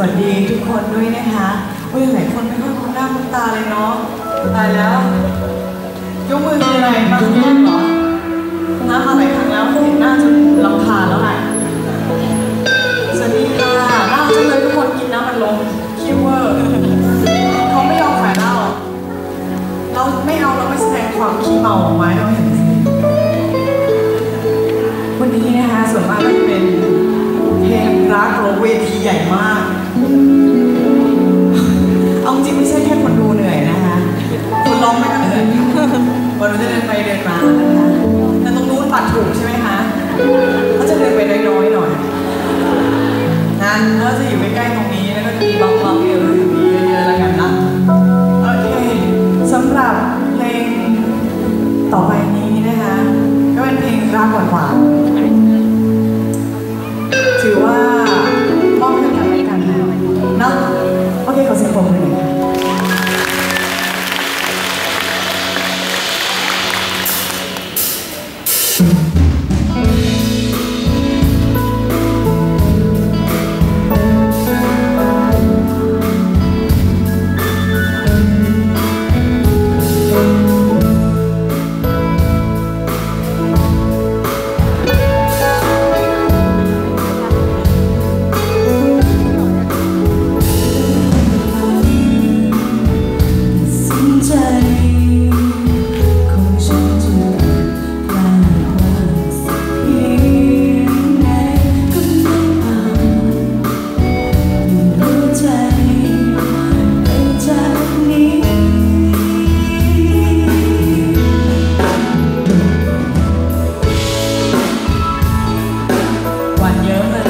วัสดีทุกคนด้วยนะคะโอ้ยหลายคนไม่ค่อยคุ้นหน้าคุ้นตาเลยเนาะตายแล้วยกมือคืออะไรมาทุกคนเหรอน้ามาหลายครั้งแล้วเห็นหน้าจนลำคาญแล้วแหละสวัสดีค่ะเหล้าจังเลยทุกคนกินน้ำมันลงคิวเวอร์เขาไม่ยอมขายเหล้าเราไม่เอาเราไม่แสดงความขี้เมาออกมาให้เราเห็นสิวันนี้นะคะส่วนมากก็จะเป็นเพลงรักโรเวทีใหญ่มาก เอาจริงไม่ใช่แค่คนดูเหนื่อยนะคะคนร้องไม่ก็เหนื่อยวันนี้จะเดินไปเดินมานะคะแต่ตรงนู้นบัตรถูกใช่ไหมคะเขาจะเดินไปน้อยๆหน่อยนะแล้วจะอยู่ใกล้ๆตรงนี้แล้วก็จะมีบล็อกบล็อกเยอะอยู่นี้เยอะๆแล้วกันนะโอเคสำหรับเพลงต่อไปนี้นะคะ ก็เป็นเพลงรักหวานๆ remember